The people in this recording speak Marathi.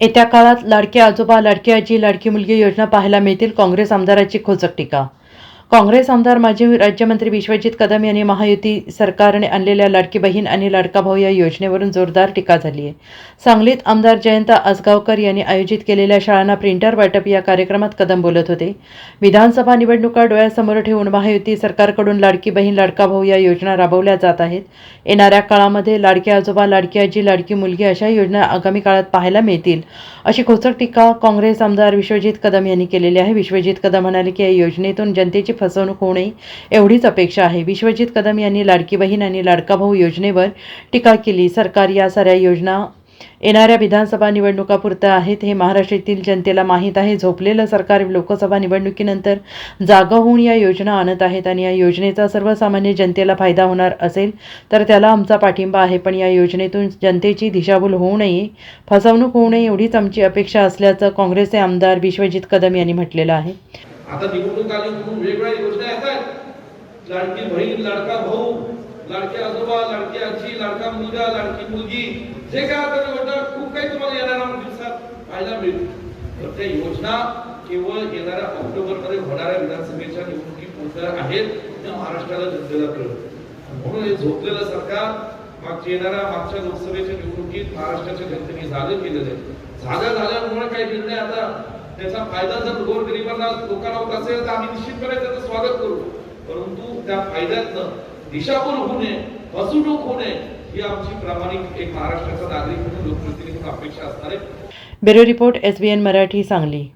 येत्या काळात लाडके आजोबा लाडकी आजी लाडकी मुलगी योजना पाहायला मिळतील. काँग्रेस आमदाराची खोचक टीका काँग्रेस आमदार माजी राज्यमंत्री विश्वजित कदम यांनी महायुती सरकारने आणलेल्या लाडकी बहीण आणि लाडका भाऊ या योजनेवरून जोरदार टीका झाली आहे. सांगलीत आमदार जयंत आसगावकर यांनी आयोजित केलेल्या शाळांना प्रिंटर वाटप या कार्यक्रमात कदम बोलत होते. विधानसभा निवडणुका डोळ्यासमोर ठेवून महायुती सरकारकडून लाडकी बहीण लाडका भाऊ या योजना राबवल्या जात आहेत. येणाऱ्या काळामध्ये लाडके आजोबा लाडकी आजी लाडकी मुलगी अशा योजना आगामी काळात पाहायला मिळतील अशी खोचक टीका काँग्रेस आमदार विश्वजित कदम यांनी केलेली आहे. विश्वजित कदम म्हणाले की या योजनेतून जनतेची फसवणूक होऊ नये एवढीच अपेक्षा आहे. विश्वजित कदम यांनी लाडकी बहीण आणि लाडका भाऊ योजनेवर टीका केली. सरकार या साऱ्या योजना येणाऱ्या विधानसभा निवडणुकापुरतं आहेत. हे महाराष्ट्रातील जनतेला माहीत आहे. झोपलेलं सरकार लोकसभा निवडणुकीनंतर जागा होऊन या योजना आणत आहेत आणि या योजनेचा सर्वसामान्य जनतेला फायदा होणार असेल तर त्याला आमचा पाठिंबा आहे. पण या योजनेतून जनतेची दिशाभूल होऊ नये फसवणूक होऊ नये एवढीच आमची अपेक्षा असल्याचं काँग्रेसचे आमदार विश्वजित कदम यांनी म्हटलेलं आहे. आता निवडणूक आली म्हणून वेगवेगळ्या योजना येतात. लाडकी बहीण लाडका भाऊ लाडके आजोबा लाडकी आजी लाडका मुलगा लाडकी मुलगी जे काय आता योजना खूप काही तुम्हाला येणाऱ्या दिवसात पाहायला मिळतील तर त्या योजना केवळ येणाऱ्या ऑक्टोबरमध्ये होणाऱ्या विधानसभेच्या निवडणुकी निवडणुकीपुरत्या आहेत त्या महाराष्ट्राला जनतेला कळत. म्हणून हे झोपलेलं सरकार मागच्या येणाऱ्या मागच्या लोकसभेच्या निवडणुकीत महाराष्ट्राच्या जनतेने जागे केलेलं आहे. जागा झाल्यामुळे काही निर्णय आता त्याचा फायदा जर गोरगरिबांना लोकांना होत असेल तर आम्ही निश्चितपणे त्याचं स्वागत करू. परंतु त्या फायद्यातनं दिशाभूल होऊ नये फसवणूक होऊ नये ही आमची प्रामाणिक एक महाराष्ट्राचा नागरिक म्हणून लोकप्रतिनिधी अपेक्षा असणार आहे. Bureau report S B N Marathi Sangli.